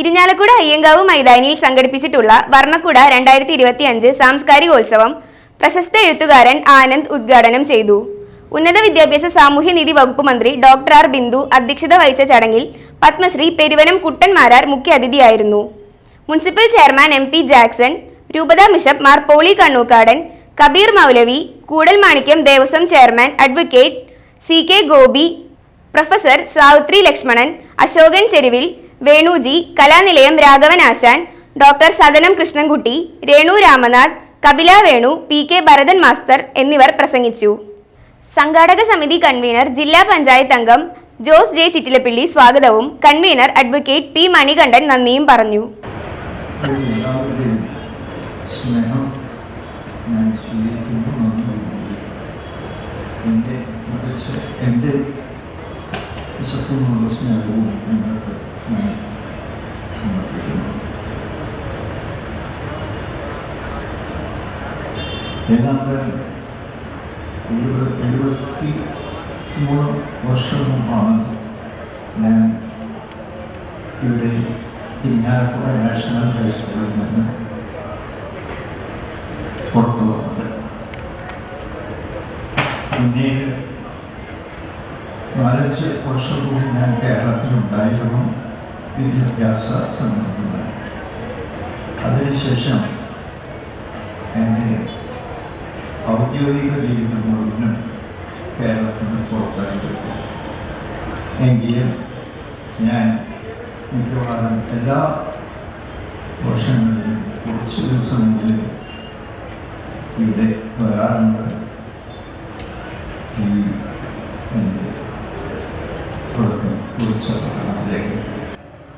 ഇരിഞ്ഞാലക്കുട അയ്യങ്കാവ് മൈതാനിയിൽ സംഘടിപ്പിച്ചിട്ടുള്ള വർണക്കുട രണ്ടായിരത്തി ഇരുപത്തിയഞ്ച് സാംസ്കാരികോത്സവം പ്രശസ്ത എഴുത്തുകാരൻ ആനന്ദ് ഉദ്ഘാടനം ചെയ്തു. ഉന്നത വിദ്യാഭ്യാസ സാമൂഹ്യനീതി വകുപ്പ് മന്ത്രി ഡോക്ടർ ആർ. ബിന്ദു അധ്യക്ഷത വഹിച്ച ചടങ്ങിൽ Padmashri Peruvanam Kuttan Marar മുഖ്യാതിഥിയായിരുന്നു municipal chairman M P Jackson രൂപതാ bishop Mar Poly Kannookadan Kabeer Moulavi Koodal Manikyam Devaswom chairman advocate C K Gopi professor Savithri Lakshmanan Asokan Cheruvil Venuji Kalanilayam Raghavan Asan doctor Sadanam Krishnankutty Renu Ramanath Kapila Venu P K Bharathan master എന്നിവർ പ്രസംഗിച്ചു. സംഘാടക സമിതി convener ജില്ലാ പഞ്ചായത്ത് അംഗം Jose J Chittilappilly സ്വാഗതവും convener advocate P Manikandan നന്ദിയും പറഞ്ഞു. സ്നേഹവും നിങ്ങൾക്ക് ഞാൻ സമർപ്പിക്കുന്നു ഏതാണ്ട് എഴുപത് എഴുപത്തി ഞാൻ ഇവിടെ ഇരിങ്ങാലക്കുട നാഷണൽ ഹൈസ്കൂളിൽ നിന്ന് പുറത്തു വന്നത്. പിന്നീട് നാലഞ്ച് വർഷം കൂടി ഞാൻ കേരളത്തിലുണ്ടായിരുന്നു. വിദ്യാഭ്യാസ സംബന്ധമായി അതിനുശേഷം എന്റെ ഔദ്യോഗിക ജീവിതം മുഴുവനും കേരളത്തിന് പുറത്തായിരുന്നു എങ്കിലും ഞാൻ മിക്കവാറും എല്ലാ വർഷങ്ങളിലും കുറച്ച് ദിവസമെങ്കിലും ഇവിടെ വരാറുണ്ട്.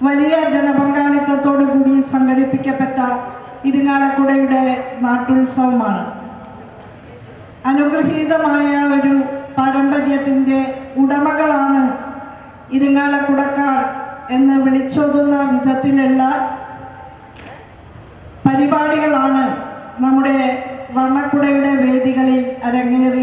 വലിയ ജനപങ്കാളിത്തത്തോടു കൂടി സംഘടിപ്പിക്കപ്പെട്ട ഇരിങ്ങാലക്കുടയുടെ നാട്ടുത്സവമാണ്. അനുഗ്രഹീതമായ ഒരു പാരമ്പര്യത്തിന്റെ ഉടമകളാണ് ഇരിങ്ങാലക്കുടക്കാർ എന്ന് വിളിച്ചോതുന്ന വിധത്തിലുള്ള പരിപാടികളാണ് നമ്മുടെ വർണക്കുടയുടെ വേദികളിൽ അരങ്ങേറി